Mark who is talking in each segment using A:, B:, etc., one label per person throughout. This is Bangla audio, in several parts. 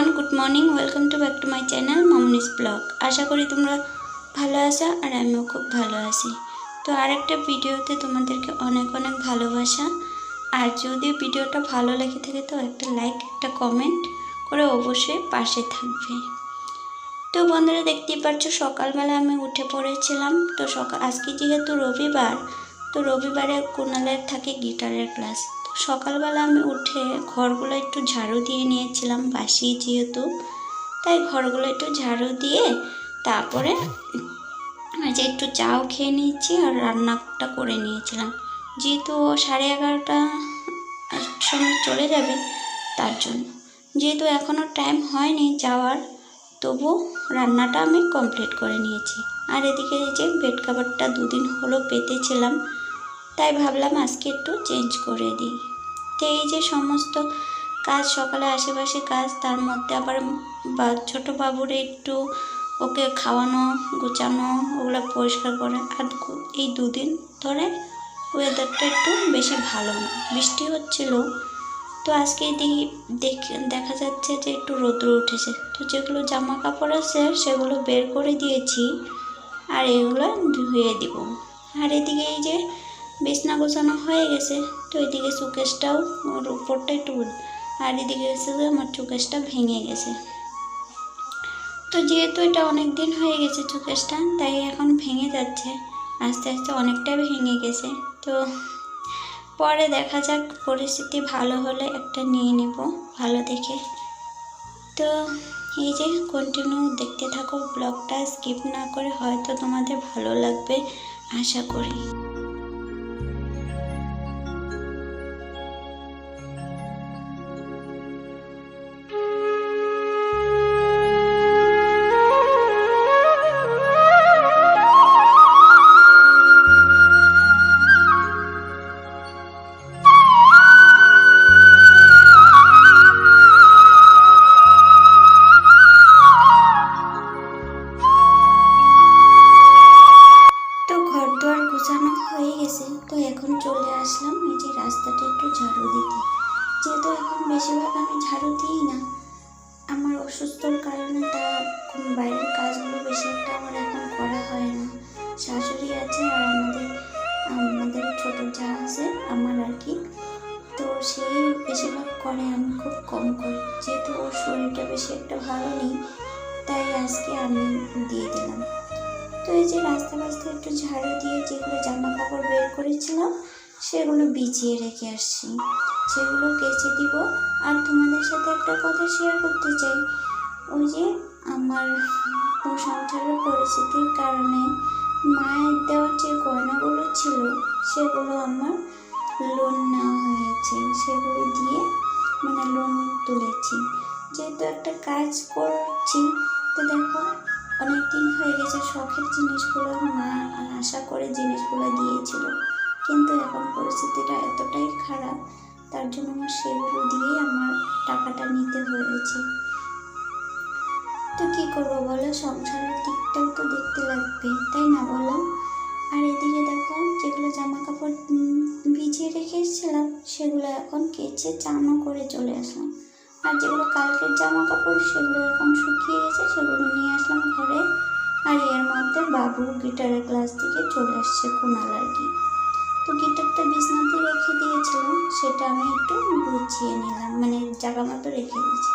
A: Everyone good morning welcome to back to my channel Mamoni's blog আশা করি তোমরা ভালো আছো আর আমিও খুব ভালো আছি। তো আরেকটা ভিডিওতে তোমাদেরকে অনেক অনেক ভালোবাসা। আর যদি ভিডিওটা ভালো লেগে থাকে তো একটা লাইক একটা কমেন্ট করে অবশ্যই পাশে থাকবে। তো বন্ধুরা দেখতেই পাচ্ছ সকালবেলা আমি উঠে পড়েছিলাম। তো সকাল আজকে যেহেতু রবিবার তো রবিবারে কুনালের থাকে গিটারের ক্লাস। তো সকালবেলা আমি উঠে ঘরগুলো একটু ঝাড়ু দিয়ে নিয়েছিলাম বাসি যেহেতু। তাই ঘরগুলো একটু ঝাড়ু দিয়ে তারপরে যে একটু চাও খেয়ে নিয়েছি আর রান্নাটা করে নিয়েছিলাম। যেহেতু সাড়ে এগারোটা সময় চলে যাবে তার জন্য। যেহেতু এখনও টাইম হয়নি যাওয়ার, তবু রান্নাটা আমি কমপ্লিট করে নিয়েছি। আর এদিকে যে বেড কাভারটা দুদিন হলো পেতেছিলাম। তাই ভাবলাম আজকে একটু চেঞ্জ করে দিই। তো এই যে সমস্ত কাজ, সকালে আশেপাশে কাজ, তার মধ্যে আবার বা, ছোটো বাবুরে একটু ওকে খাওয়ানো, গুছানো, ওগুলো পরিষ্কার করে, আর এই দুদিন ধরে ওয়েদারটা একটু বেশি ভালো না। বৃষ্টি হচ্ছিল, তো আজকে দেখি, দেখ- যাচ্ছে যে একটু রৌদ্র উঠেছে। তো যেগুলো জামা কাপড় আছে, সেগুলো বের করে দিয়েছি, আর এগুলো ধুয়ে দিব। আর এদিকে এই যে বিছনা গোছানো হয়ে গেছে। তো এদিকে সুকেশটাও ওর উপরটা একটু আর এদিকে যে আমার চুকেশটা ভেঙে গেছে। তো যেহেতু এটা অনেক দিন হয়ে গেছে চুকেশটা তাই এখন ভেঙে যাচ্ছে। আস্তে আস্তে অনেকটাই ভেঙে গেছে। তো পরে দেখা যাক পরিস্থিতি ভালো হলে একটা নিয়ে নেব ভালো দেখে। তো এই যে কন্টিনিউ দেখতে থাকো ব্লগটা স্কিপ না করে হয়তো তোমাদের ভালো লাগবে, আশা করি। বেশিরভাগ আমি ঝাড়ু দিই না। আমার অসুস্থর কারণে তা বাইরের কাজগুলো বেশি একটা আমার এখন করা হয় না। শাশুড়ি আছে আর আমাদের আমাদের ছোট যা আছে, আমার আর কি। তো সেই বেশিরভাগ করে, আমি খুব কম করি। যেহেতু ওর শরীরটা বেশি একটা ভালো নেই, তাই আজকে আমি দিয়ে দিলাম। তো এই যে রাস্তা রাস্তা একটু ঝাড়ু দিয়ে যেগুলো জামা কাপড় বের করেছিলাম সেগুলো বিছিয়ে রেখে আসছি। সেগুলো কেচে দিব আর তোমাদের সাথে একটা কথা শেয়ার করতে চাই। ওই যে আমার সংসারের পরিস্থিতির কারণে মায়ের দেওয়ার যে গয়নাগুলো ছিল, সেগুলো আমার লোন নেওয়া হয়েছে। সেগুলো দিয়ে মানে লোন তুলেছি। যেহেতু একটা কাজ করছি, তো দেখো অনেক দিন হয়ে গেছে, শখের জিনিসগুলো মা আশা করে জিনিসগুলো দিয়েছিল। কিন্তু এখন পরিস্থিতিটা এতটাই খারাপ, তার জন্য আমার সেগুলো দিয়েই আমার টাকাটা নিতে হয়েছে। তো কী করব বলো? সংসারের দিকটাও তো দেখতে লাগবে, তাই না বলো? আর এদিকে দেখো, যেগুলো জামা কাপড় ভিজিয়ে রেখে এসেছিলাম, সেগুলো এখন কেচে চানও করে চলে আসলাম। আর যেগুলো কালকের জামা কাপড় সেগুলো এখন শুকিয়ে গেছে, সেগুলো নিয়ে আসলাম ঘরে। আর এর মধ্যে বাবু গিটারের ক্লাস থেকে চলে আসছে কুনাল আর কি। তো গিটারটা বিছনাতে রেখে দিয়েছিল সেটা আমি একটু গুছিয়ে নিলাম মানে জায়গা মতো রেখে দিয়েছি।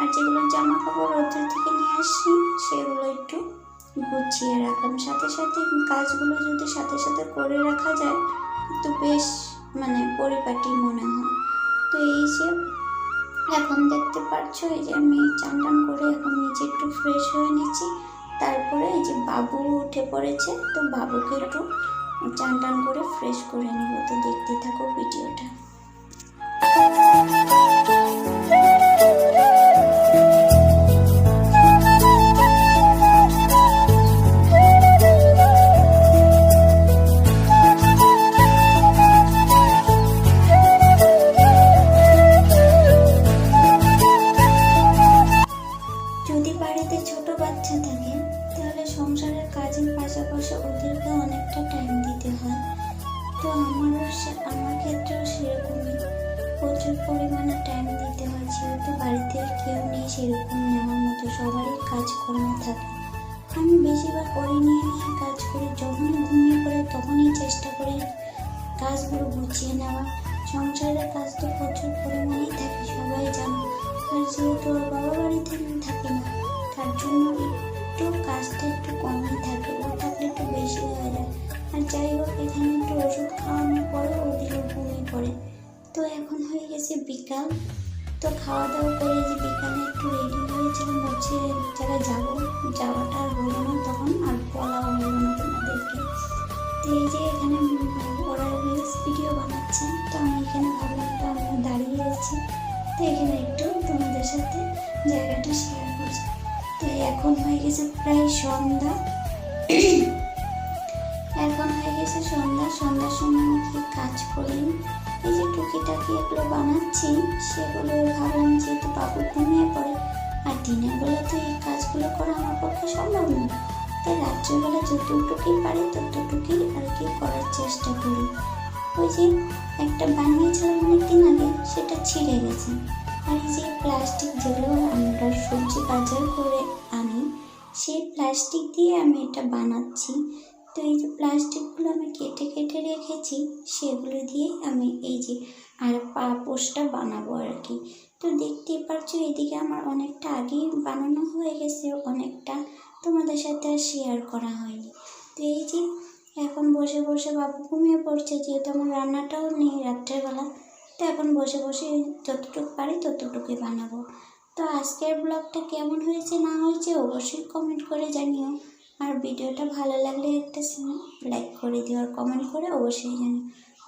A: আর যেগুলো জামা কাপড় রোদ্র থেকে নিয়ে আসছি সেগুলো একটু গুছিয়ে রাখলাম। সাথে সাথে কাজগুলো যদি সাথে সাথে করে রাখা যায়, তো বেশ মানে পরিপাটি মনে হয়। তো এই যে, এখন দেখতে পাচ্ছো এই যে আমি চান টান করে এখন নিচে একটু ফ্রেশ হয়ে নিচ্ছি। তারপরে এই যে বাবু উঠে পড়েছে, তো বাবুকে একটু চান টান করে ফ্রেশ করে নেব। তো দেখতে থাকো ভিডিওটা সে- আমার ক্ষেত্রেও সেরকমই। প্রচুর পরিমাণে টাইম দিতে হয়, যেহেতু বাড়িতে কেউ নেই, সেরকম নেওয়ার মতো সবারই কাজকর্ম থাকে। আমি বেশিরভাগ করে নিয়ে নিয়ে কাজ করি, যখনই ঘুমিয়ে পড়ে তখনই চেষ্টা করি কাজগুলো গুছিয়ে নেওয়া। সংসারের কাজ তো প্রচুর পরিমাণেই থাকে, সবাই জানো। আর যেহেতু ওর বাবা বাড়িতে থাকে না, তার জন্য একটু কাজটা একটু কমই থাকে, ও থাকলে একটু বেশি হয়ে যায়। আর যাই হোক, এখানে একটু ওষুধ খাওয়ানোর পরে ওদিকে ঘুমিয়ে পড়ে। তো এখন হয়ে গেছে বিকাল। তো খাওয়া দাওয়া করে যে বিকালে একটু রেডি হয়েছিলাম হচ্ছে জায়গায় যাব। যাওয়াটা আর হলো না তখন, আর বলাও হলো না তোমাদেরকে। তো এই যে এখানে ওরা রিলস ভিডিও বানাচ্ছে, তো আমি এখানে ভাবলাম তো আমি দাঁড়িয়ে আছি। তো এখানে একটু তোমাদের সাথে জায়গাটা শেয়ার করছি। তো এখন হয়ে গেছে প্রায় সন্ধ্যা। সন্ধ্যা, সন্ধ্যার সময় আমি কাজ করি। এই যে টুকিটাকি এগুলো বানাচ্ছি, সেগুলো ভাবলাম যেহেতু বাবু ঘুমিয়ে পড়ে, আর দিনের বেলা তো এই কাজগুলো করা আমার পক্ষে সম্ভব না। তাই রাত্রিবেলা যতটুকুই পারি ততটুকুই আর কি করার চেষ্টা করি। ওই যে একটা বানিয়েছিলাম অনেকদিন আগে, সেটা ছিঁড়ে গেছে। আর এই যে প্লাস্টিক যেগুলো আমরা সবজি বাজার করে আনি, সেই প্লাস্টিক দিয়ে আমি এটা বানাচ্ছি। তো এই যে প্লাস্টিকগুলো আমি কেটে কেটে রেখেছি, সেগুলো দিয়ে আমি এই যে আর পাপোশটা বানাবো আর কি তো দেখতেই পারছ, এদিকে আমার অনেকটা আগেই বানানো হয়ে গেছে, অনেকটা তোমাদের সাথে আর শেয়ার করা হয়নি। তো এই যে এখন বসে বসে বাবু ঘুমিয়ে পড়ছে, যেহেতু আমার রান্নাটাও নেই রাত্রেবেলা, তো এখন বসে বসে যতটুকু পারি ততটুকুই বানাবো। তো আজকের ব্লগটা কেমন হয়েছে না হয়েছে অবশ্যই কমেন্ট করে জানিও। আর ভিডিওটা ভালো লাগলে একটা লাইক করে দিও আর কমেন্ট করে অবশ্যই জানি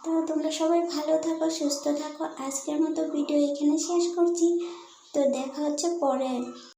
A: তো তোমরা সবাই ভালো থাকো, সুস্থ থাকো। আজকের মতো ভিডিও এখানে শেষ করছি। তো দেখা হচ্ছে পরে।